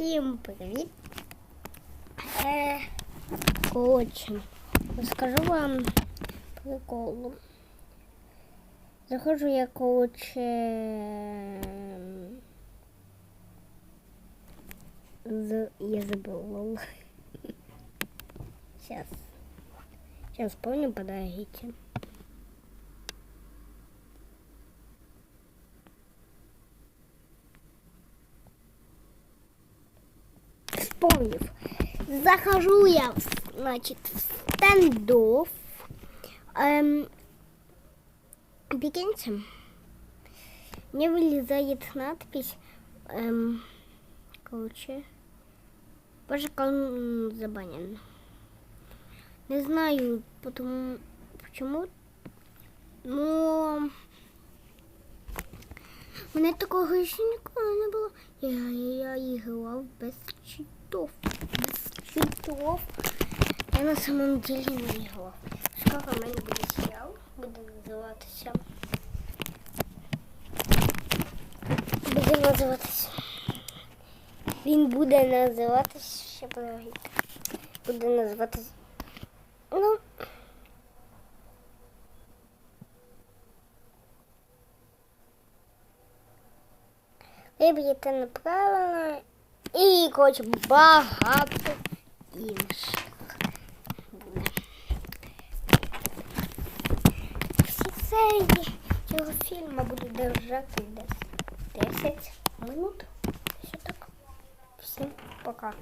Всім привіт! Е, коротше, розкажу вам приколу. Заходжу я, коротше, з... я забыл. Сейчас. Сейчас помню, подождите. Вспомнив. Захожу я, значит, в стендов. Эм, прикиньте, мне вылезает надпись, эм, короче, ваш аккаунт забанен. Не знаю, потому, почему, но мене такого ще ніколи не було. Я, я, я грав без читов. Без читов. Я на самом деле не грав. Скоро в мене буде серіал, буде називатися. Буде називатися. Він буде називатися ще подивіться. Буде називатися. Ну. Виб'єте неправильно коротше багато інших. буде. Всі серії цього фільму будуть держати десь 10 минут. Все так. Всім пока.